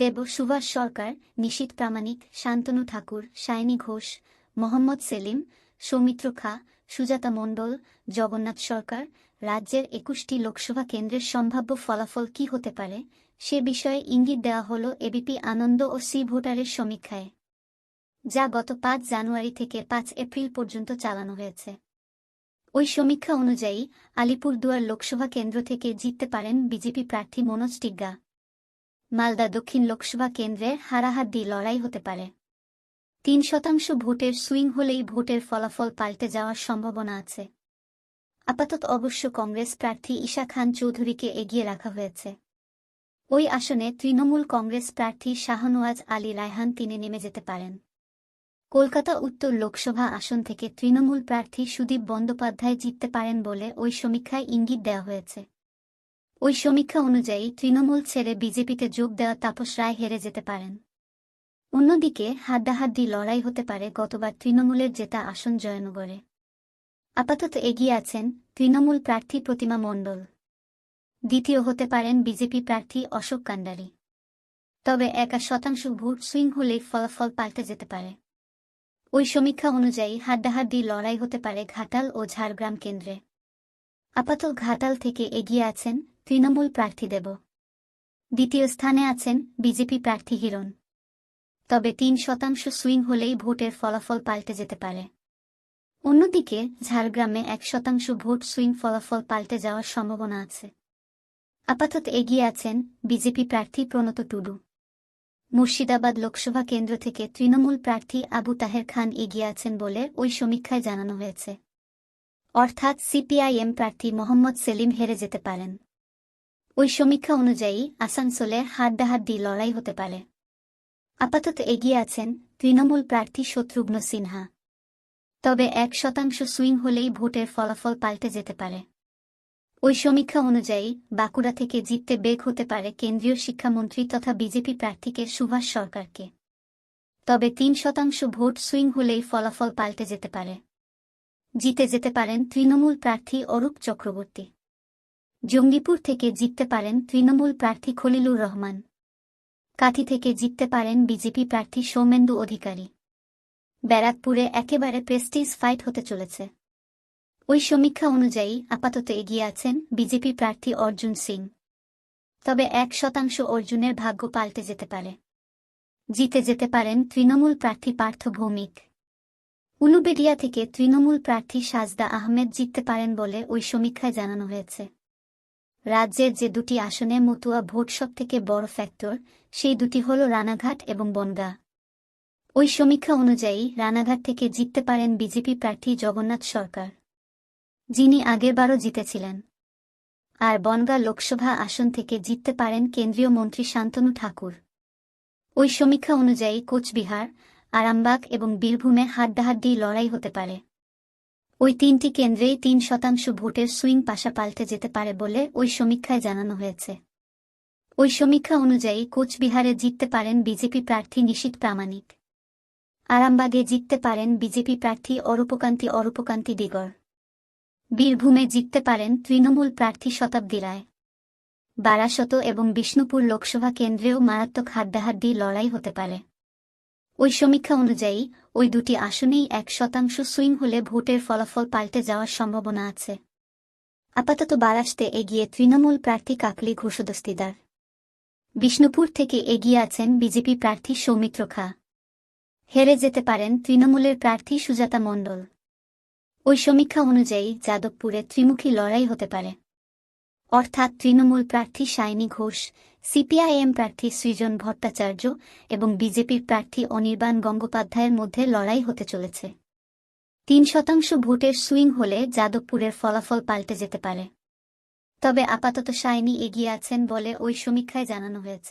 দেব সুভাষ সরকার, নিশীত প্রামাণিক, শান্তনু ঠাকুর সায়নী ঘোষ, মোহাম্মদ সেলিম, সৌমিত্র খা, সুজাতা মণ্ডল, জগন্নাথ সরকার, রাজ্যের একুশটি লোকসভা কেন্দ্রের সম্ভাব্য ফলাফল কি হতে পারে? সে বিষয়ে ইঙ্গিত দেওয়া হল এবিপি আনন্দ ও সি ভোটারের সমীক্ষায়, যা গত পাঁচ জানুয়ারি থেকে পাঁচ এপ্রিল পর্যন্ত চালানো হয়েছে। ওই সমীক্ষা অনুযায়ী আলিপুরদুয়ার লোকসভা কেন্দ্র থেকে জিততে পারেন বিজেপি প্রার্থী মনোজ টিগ্গা। মালদা দক্ষিণ লোকসভা কেন্দ্রের হারাহাড্ডি লড়াই হতে পারে। তিন শতাংশ ভোটের সুইং হলেই ভোটের ফলাফল পাল্টে যাওয়ার সম্ভাবনা আছে। আপাতত অবশ্য কংগ্রেস প্রার্থী ঈশা খান চৌধুরীকে এগিয়ে রাখা হয়েছে। ওই আসনে তৃণমূল কংগ্রেস প্রার্থী শাহনওয়াজ আলী রায়হান তিনি নেমে যেতে পারেন। কলকাতা উত্তর লোকসভা আসন থেকে তৃণমূল প্রার্থী সুদীপ বন্দ্যোপাধ্যায় জিততে পারেন বলে ওই সমীক্ষায় ইঙ্গিত দেওয়া হয়েছে। ওই সমীক্ষা অনুযায়ী তৃণমূল ছেড়ে বিজেপিতে যোগ দেওয়া তাপস রায় হেরে যেতে পারেন। অন্যদিকে হাড্ডাহাড্ডি লড়াই হতে পারে গতবার তৃণমূলের জেতা আসন জয়নগরে। আপাতত এগিয়ে আছেন তৃণমূল প্রার্থী প্রতিমা মণ্ডল। দ্বিতীয় হতে পারেন বিজেপি প্রার্থী অশোক কান্ডারি। তবে একা শতাংশ ভোট সুইং হলেই ফলাফল পাল্টে যেতে পারে। ওই সমীক্ষা অনুযায়ী হাড্ডাহাড্ডি লড়াই হতে পারে ঘাটাল ও ঝাড়গ্রাম কেন্দ্রে। আপাতত ঘাটাল থেকে এগিয়ে আছেন তৃণমূল প্রার্থী দেব। দ্বিতীয় স্থানে আছেন বিজেপি প্রার্থী হিরণ। তবে তিন শতাংশ সুইং হলেই ভোটের ফলাফল পাল্টে যেতে পারে। অন্যদিকে ঝাড়গ্রামে এক শতাংশ ভোট সুইং ফলাফল পাল্টে যাওয়ার সম্ভাবনা আছে। আপাতত এগিয়ে আছেন বিজেপি প্রার্থী প্রণত টুডু। মুর্শিদাবাদ লোকসভা কেন্দ্র থেকে তৃণমূল প্রার্থী আবু তাহের খান এগিয়ে আছেন বলে ওই সমীক্ষায় জানানো হয়েছে। অর্থাৎ সিপিআইএম প্রার্থী মোহাম্মদ সেলিম হেরে যেতে পারেন। ওই সমীক্ষা অনুযায়ী আসানসোলে হাড্ডাহাড্ডি লড়াই হতে পারে। আপাতত এগিয়ে আছেন তৃণমূল প্রার্থী শত্রুঘ্ন সিনহা। তবে এক শতাংশ সুইং হলেই ভোটের ফলাফল পাল্টে যেতে পারে। ওই সমীক্ষা অনুযায়ী বাঁকুড়া থেকে জিততে বেগ হতে পারে কেন্দ্রীয় শিক্ষামন্ত্রী তথা বিজেপি প্রার্থীকে সুভাষ সরকারকে। তবে তিন শতাংশ ভোট সুইং হলেই ফলাফল পাল্টে যেতে পারে। জিতে যেতে পারেন তৃণমূল প্রার্থী অরূপ চক্রবর্তী। জঙ্গিপুর থেকে জিততে পারেন তৃণমূল প্রার্থী খলিলুর রহমান। কাথি থেকে জিততে পারেন বিজেপি প্রার্থী সৌমেন্দু অধিকারী। ব্যারাকপুরে একেবারে প্রেস্টিজ ফাইট হতে চলেছে। ওই সমীক্ষা অনুযায়ী আপাতত এগিয়ে আছেন বিজেপি প্রার্থী অর্জুন সিং। তবে এক শতাংশ অর্জুনের ভাগ্য পাল্টে যেতে পারে। জিতে যেতে পারেন তৃণমূল প্রার্থী পার্থ ভৌমিক। উলুবেডিয়া থেকে তৃণমূল প্রার্থী সাজদা আহমেদ জিততে পারেন বলে ওই সমীক্ষায় জানানো হয়েছে। রাজ্যের যে দুটি আসনে মতুয়া ভোট সব থেকে বড় ফ্যাক্টর, সেই দুটি হল রানাঘাট এবং বনগা। ওই সমীক্ষা অনুযায়ী রানাঘাট থেকে জিততে পারেন বিজেপি প্রার্থী জগন্নাথ সরকার, যিনি আগেরবারও জিতেছিলেন। আর বনগা লোকসভা আসন থেকে জিততে পারেন কেন্দ্রীয় মন্ত্রী শান্তনু ঠাকুর। ওই সমীক্ষা অনুযায়ী কোচবিহার, আরামবাগ এবং বীরভূমে হাড্ডাহাড্ডি লড়াই হতে পারে। ওই তিনটি কেন্দ্রেই তিন শতাংশ ভোটের সুইং পাশা পাল্টে যেতে পারে বলে ওই সমীক্ষায় জানানো হয়েছে। ওই সমীক্ষা অনুযায়ী কোচবিহারে জিততে পারেন বিজেপি প্রার্থী নিশীত প্রামাণিক। আরামবাগে জিততে পারেন বিজেপি প্রার্থী অরূপকান্তি অরূপকান্তি দিগর। বীরভূমে জিততে পারেন তৃণমূল প্রার্থী শতাব্দী রায়। বারাসত এবং বিষ্ণুপুর লোকসভা কেন্দ্রেও মারাত্মক হাড্ডাহাড্ডি লড়াই হতে পারে। ওই সমীক্ষা অনুযায়ী, ওই দুটি আসনেই এক শতাংশ সুইং হলে ভোটের ফলাফল পাল্টে যাওয়ার সম্ভাবনা আছে। আপাতত বারাসতে এগিয়ে তৃণমূল প্রার্থী কাকলি ঘোষদস্তিদার। বিষ্ণুপুর থেকে এগিয়ে আছেন বিজেপি প্রার্থী সৌমিত্র খা। হেরে যেতে পারেন তৃণমূলের প্রার্থী সুজাতা মণ্ডল। ওই সমীক্ষা অনুযায়ী যাদবপুরে ত্রিমুখী লড়াই হতে পারে। অর্থাৎ তৃণমূল প্রার্থী সায়নী ঘোষ, সিপিআইএম প্রার্থী সৃজন ভট্টাচার্য এবং বিজেপির প্রার্থী অনির্বাণ গঙ্গোপাধ্যায়ের মধ্যে লড়াই হতে চলেছে। তিন শতাংশ ভোটের সুইং হলে যাদবপুরের ফলাফল পাল্টে যেতে পারে। তবে আপাতত সায়নী এগিয়ে আছেন বলে ওই সমীক্ষায় জানানো হয়েছে।